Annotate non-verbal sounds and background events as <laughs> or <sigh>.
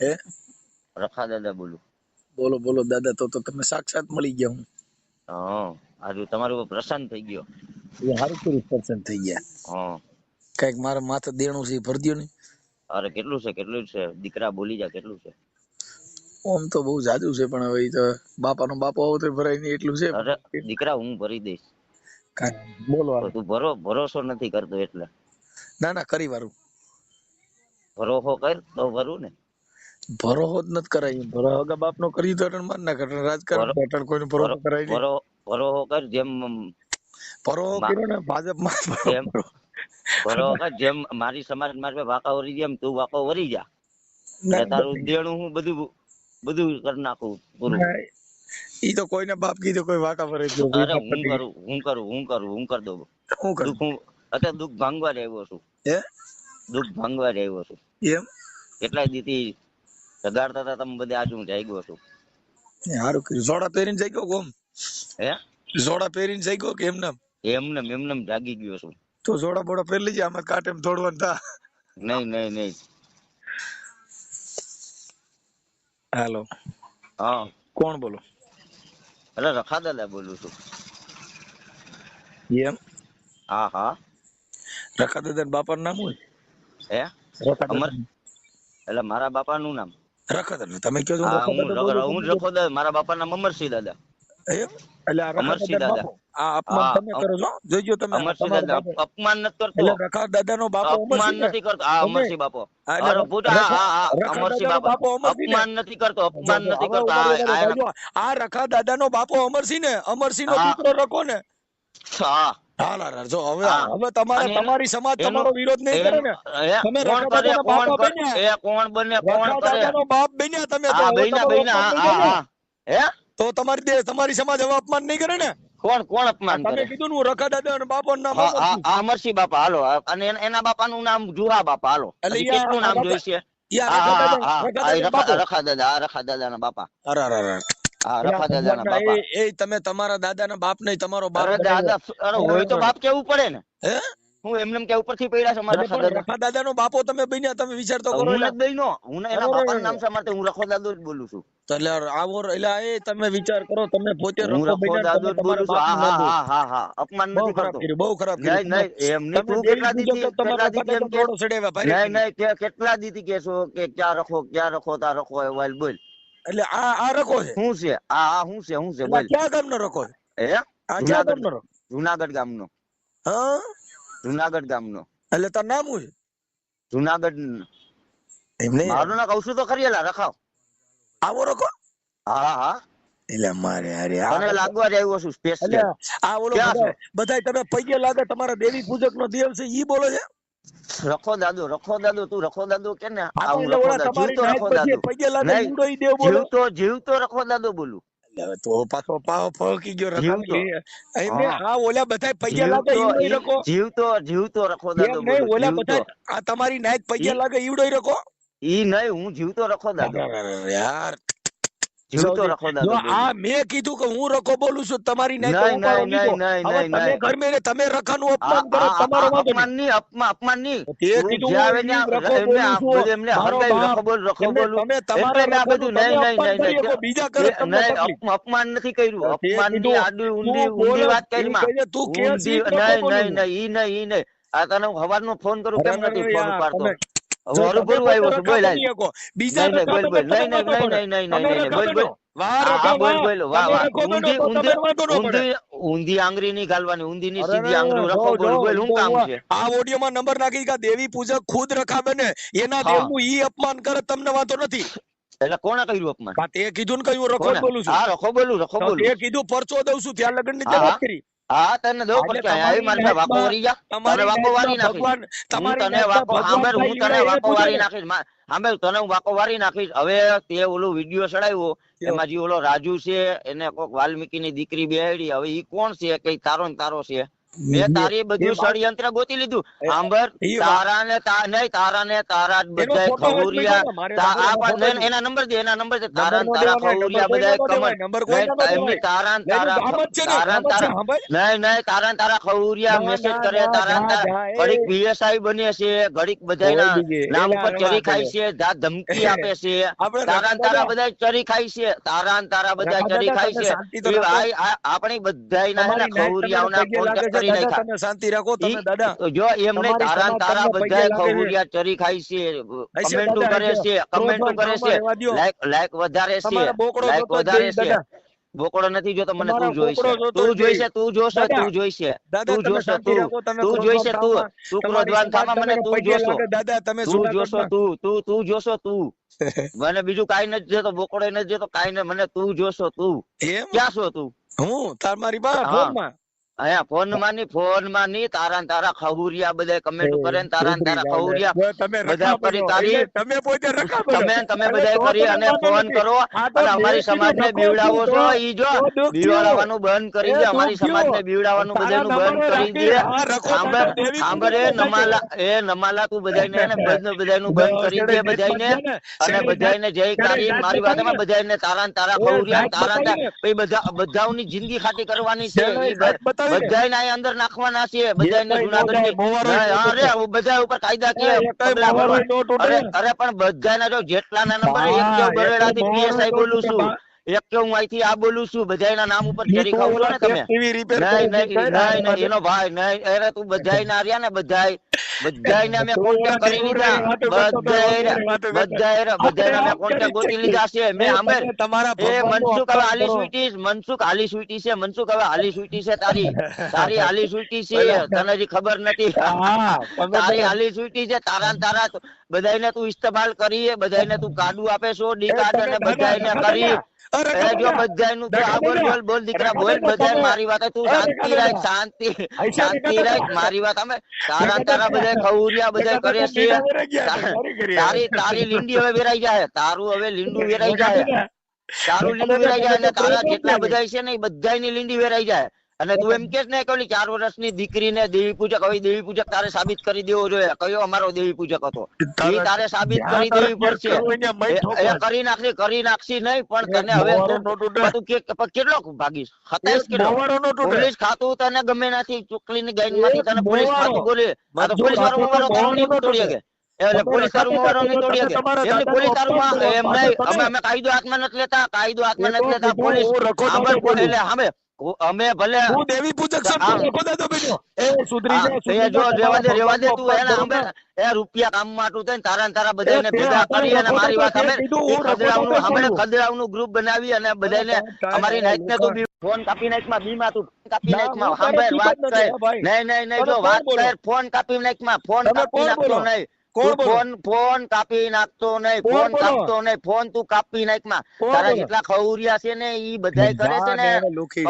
હે? રખા દાદા બોલું. બોલો બોલો દાદા તો તો તમે સાક્ષાત મળી ગયા હું. હા આજે તમારો પ્રશાંત થઈ ગયો. એ હારું કર્યું પ્રસન્ન થઈ ગયા. હા. કંઈક મારા માથે દેણું છે ભરી દ્યો ને અરે કેટલું છે કેટલું છે? દીકરા બોલી જા કેટલું છે? ઓમ તો બહુ જાજુ છે પણ હવે તો બાપાનો બાપો આવો તો ભરાય નહીં એટલું છે. અરે દીકરા હું ભરી દઈશ. બોલો. તું ભરો ભરોસો નથી કરતો એટલે. ના ના કરી વારું. ભરોસો કર તો ભરું ને. ભરોહો જ નથી કરાય. ભરોહો કે બાપ નો કરી તો માર નાખે. અટણ રાજકારણ અટણ કોઈનો ભરોહો કરાય નહીં. ભરોહો કર જેમ ભરોહો કર્યો ને ભાજપમાં જેમ ભરોહો કર જેમ મારી સમાજ મારે વાકા વરી જેમ તું વાકો વરી જા. એટલે તારું દેણું હું બધું બધું કરી નાખું પૂરું. ના, ઈ તો કોઈને બાપ કીધું કોઈ વાકા અરે બાપ હું કરું હું કરું હું કરું હું કર દઉં. હું કરું? હું અત્યારે દુઃખ ભાંગવા રહ્યો છું. હે? દુઃખ ભાંગવા રહ્યો છું. એમ? એટલા દીથી જગાડતા હતા તમે બધે આજુ જાગ્યો છું સારું કર્યું. જોડા પહેરીને ગયો ગોમ હે? જોડા પહેરીને જઈ ગયો કે એમને એમને એમને જાગી ગયો છું. તો જોડા બોડા પહેરી લેજે આમાં કાંટેમ થોડવાનું થા. નહીં નહીં નહીં. હેલો. હા. કોણ બોલો? અરે રખાદાદા બોલું છું. એમ? હા હા. રખાદાદા બાપાનું નામ હોય? હે? એટલે મારા બાપાનું નામ. રખા દાદા તમે રખા હું દાદા રખ- બોલો હું છો. રખો દાદા મારા બાપાના મમરસિંહ દાદા. એટલે અમરસિંહ દાદા દાદા. આ અપમાન તમે કરો છો? જોઈજો તમે અમરસિંહ દાદા અપમાન નથી કરતો. એટલે રખા દાદાનો બાપો અપમાન ને? નથી કરતો. આ અમરસિંહ બાપો. અરે પૂછો, હા હા અમરસિંહ બાપો. અપમાન નથી કરતો અપમાન નથી કરતો. આ- આ- રખા દાદાનો બાપો અમરસિંહ ને અમરસિંહ નો દીકરો રખો ને. હા. જો હવે હવે તમારે તમારી સમાજ તમારો વિરોધ નહીં કરે ને. તમે કોણ કોણ બાપા કરે? બન્યા. એ કોણ બને કોણ કરે? બાપ બન્યા તમે તો. તમારું હા હા તો તમારી સમાજ હવે અપમાન નહીં કરે ને? કોણ કોણ અપમાન તમે કીધું હું રખા દાદાનો બાપો નામ હા અમરસિંહ. બાપા હાલો. અને એના- બાપા બાપાનું નામ જુહા બાપા હાલો. એટલે આ- કેટલું નામ આ બાપા- જોઈશે આ રખા દાદા- રખા બાપો. રખા રખા દાદા ના બાપા અરે, અરે, એ તમે તમારા દાદાના બાપ નહીં તમારો બાપ દાદા અરે હોય તો બાપ કેવું પડે ને? હે? હું એમને કે ઉપરથી પડ્યા છે મારા એટલે દાદા રખા બાપો તમે બન્યા તમે વિચાર તો કરો હું નથી બહેનો હું એના બાપાનું નામ છે માટે હું રખો દાદો જ બોલું છું. એટલે આવો એટલે એ તમે વિચાર કરો તમે પોતે હું રખો રખો દાદો જ બોલું છું. હા હા હા અપમાન બહુ નથી ખરાબ કરતો બહુ ખરાબ નહીં નહીં એમ તું કેટલા દીધી કેટલા રખા એમ દાદાનો કે ઘોડો નહીં નહીં કેટલા દીથી કેશો કે ક્યાં રખો ક્યાં રખો તા રખો એ વાલ બોલ. એટલે આ આ રકો છે. શું છે? આ આ શું છે? શું છે? બોલ. ક્યાં ગામનો રકો છે? હે? આ ક્યાં ગામનો રકો જુનાગઢ ગામનો. હા? જુનાગઢ ગામનો. એટલે તાર નામ શું છે? જુનાગઢ એમ નહીં મારું ના કહું છું તો ખરી એલા રખાવ. આવો રકો હા હા. એટલે મારે અરે આ લાગવા જ આવ્યો છું સ્પેશિયલ આ ઓલો બધાય તમે પગે લાગે તમારા દેવી પૂજક નો દેવ છે ઈ બોલો છે? રખો દાદો રખો દાદો તું રખો દાદો કે ને? આ આ તો રખો દાદો જીવતો રખો દાદો જીવતો જીવતો રખો દાદુ બોલું તો પાછો પાવ ફળકી ગયો. આ ઓલા બધાય પગે લાગે રખો. જીવતો જીવતો રખો દાદો નહીં ઓલા જીવતો. આ તમારી નાયક પૈસા લાગે ઈવડો રખો? ઈ નહીં હું જીવતો રખો દાદો યાર. મેં કીધું કે હું રખો બોલું છું તમારી તમે રખાનું અપમાન કરો તમારો. અપમાન નહીં. અપમાન અપમાન નહીં એમને. રખો બોલ રખો બોલું તમે તમારા આ બધું નહીં નહીં નહીં બીજા કરે નહીં, અપમાન નથી કર્યું. અપમાનની આડી ઊંડી ઊંડી વાત કરી તું માં તું કે નહીં નહીં નહીં ઈ નહીં ઈ નહીં. આ તને હું હવારનો ફોન કરું કેમ નથી ફોન ઉપાડતો? આવ્યો પોતે બોલ હાલ. બીજા. નહીં, નહીં, નહીં, નહીં, નહીં, હું છે? દેવી પૂજક ખુદ રખાવે ને એના દેવનું ઈ અપમાન કરે તમને વાંધો નથી. એટલે કોણે કર્યું અપમાન? તે કીધું ને કયું રખો? બોલું છું. હા રખો બોલું રખો બોલું. એ કીધું પરચો દઉં છું ત્યાં લગ્નની. કરી. હા તને દો પણ ક્યાં આવી મારે વાકો વરી જા. તને વાકો વારી નાઈટમાં નાખીશ તમારી તને વાકો હું તને વાકો વારી નાખીશ. તને હું વાકો વારી નાખીશ. હવે તે ઓલું વીડિયો ચડાવ્યો? એમાં જે ઓલો રાજુ છે એને કોક વાલ્મીકી ની દીકરી બેહાડી. હવે ઈ કોણ છે? કઈ તારો ને તારો છે? મેં તારી બધું ષડયંત્ર ગોતી લીધું. વાત- તારા ને નહીં તારા ને તારા બધા ખવરિયા એના નંબર દે એના નંબર દે. તારા તારા ખવરિયા દેવાય, કમર એમની તારા તારા તારા તારા નહીં નહીં તારા તારા ખવરિયા મેસેજ કરે તારા તારા ઘડીક પીએસઆઈ બને છે ઘડીક બધાયના નામ ઉપર ચરી ખાય છે ધમકી આપે છે. <laughs> તારા તારા બધા ચરી ખાય છે તારા તારા બધા ચરી ખાય છે. આપણી નાઈટ ખવરિયાઓના કરી નાખ્યા. તમે શાંતિ રાખો તમે દાદા. જો એમને તારા તારા બધા લાગે ચરી ખાય છે કમેન્ટો કરે છે કમેન્ટો કરે છે. લાઈક લાઈક વધારે છે લાઈક વધારે છે. બોકડો નથી જોતો મને તું જોઈશે. તું જોઈશે તું જોશે તું જોઈશે. તું જોશે તું તું જોઈશે તું થામાં. તું ક્રોધવાન સમાજ મને તું જોશો. દાદા તમે તું જોશો તું તું તું જોશો તું. <laughs> મને બીજું કાઈ નથી જોતો બોકડો નથી જોતો કાઈ ને મને તું જોશો તું. એમ? ક્યાં છો તું? હું તાર મારી બા. ફોનમાં અહીંયા ફોનમાં ની ફોનમાં ની તારા તારા ખવરિયા બધા કમેન્ટ કરે ને તારા તારા ખવરિયા તમે બધા કરી. તારી- તમે પોતે તમે તમે બધા કરી અને ફોન કરો અને અમારી સમાજ ને બીવડાવો છો? ઈ જો બીવડાવવાનું બંધ કરી દે અમારી સમાજ ને બીવડાવવાનું તારા બધાનું બંધ કરી દે. સાંભળ નમાલા એ નમાલા તું બધાને ને <laughs> બધું બધાયનું બંધ કરી દે બધાયને અને બધાયને જય કારી મારી વાતમાં બધાયને તારા ને તારા એ તારા. તારા- બધા બધાઓની જિંદગી ખાતી કરવાની છે જાત બતાવીને. અંદર નાખવાના છે જુનાગઢ નો અરે બધા ઉપર. અરે પણ બધાના જો જેટલાના નંબર એક પીએસઆઈ બોલું છું એક કે હું અહીંથી આ બોલું છું બધાયના નામ ઉપર ખાવ ને તમે નહીં નહીં નહીં એનો ભાઈ નહીં અરે તું બધાય ના રહ્યા ને બધાય બધાયને અમે કોન્ટેક્ટ કરી લીધા. વાતો કરતો હતો, બધાય વાતો કરતો. બધાય બધાયને અમે કોન્ટેક્ટ ગોતી લીધા છે મેં એ તમારા એ મનસુખ હવે અપમાન સ્વીટી મનસુખ હાલી સ્વીટી છે મનસુખ હવે હાલી સ્વીટી છે તારી. તારી હાલી સ્વીટી છે તને હજી ખબર નથી. તારી હાલી સ્વીટી છે તારા તારા બધાયને તું ઇસ્તેમાલ કરી બધાયને તું કાડું આપે છો ડી કાર્ડ અને બધાયને કરી. જો બધાયનું તું આ બોલ બોલ બોલ દીકરા બોલ બધાય મારી વાત તું શાંતિ રાખ શાંતિ શાંતિ રાખ મારી વાત અમે તારા તારા બધા ખવરિયા બધા દાદા, કરે છે. તાર- તારી લીંડી હવે વેરાઈ જાય તારું હવે લીંડું વેરાઈ <laughs> જાય તારું લીંડું વેરાઈ જાય અને તારા જેટલા બધા છે ને એ બધાની લીંડી વેરાઈ જાય. અને તું એમ કે ને કે ઓલી ચાર વર્ષની દીકરીને દેવી પૂજક હવે દેવી પૂજક તારે સાબિત કરી દેવો જોઈએ. કયો અમારો દેવી પૂજક હતો? એ તારે સાબિત કરી દેવી પડશે. કરી નાખશે કરી નાખશી નહીં પણ તને હવે તું- નો કેટલો ભાગીશ? હતાશ કેટલો? નો. પોલીસ ખાતું તને ગમે નથી ચૂકલીની ગાઈનમાંથી તને પોલીસ. ખાતું બોલે. આ તો પોલીસ વાળો આપો તો મોવારો તારું મોવારો નહીં તોડી શકે. એટલે પોલીસ તારું મારો નહીં તોડી શકે. એમની પોલીસ માં- એમ નહીં અમે અમે કાયદો હાથમાં નથી લેતા કાયદો હાથમાં નથી લેતા પોલીસ. એટલે અમે અમે ભલે હું દેવી પૂજક છું હા. તો બન્યો. એ સુધરી જા, જો રેવા દે રેવા દે તું ભગવાનનો અમે એ રૂપિયા કામ માટું થઈને તારા તારા બધાને એ ભેગા કરી અને મારી વાત અમે દાદો અમે. ખદડાવનું ગ્રુપ બનાવી અને બધાને અમારી નાઈટ ને તું ફોન કાપી નાખમાં બીમા તું કાપી નાખમાં સાંભળ વાત કર નહીં નહીં નહીં જો વાત? કર ફોન કાપી નાખમાં ફોન કાપી નાખતો? નહીં? ફોન ફોન કાપી નાખતો નહીં ફોન કાપતો નહીં ફોન તું કાપી નાખમાં તારા? જેટલા ખવરિયા છે ને ઈ બધાય કરે છે ને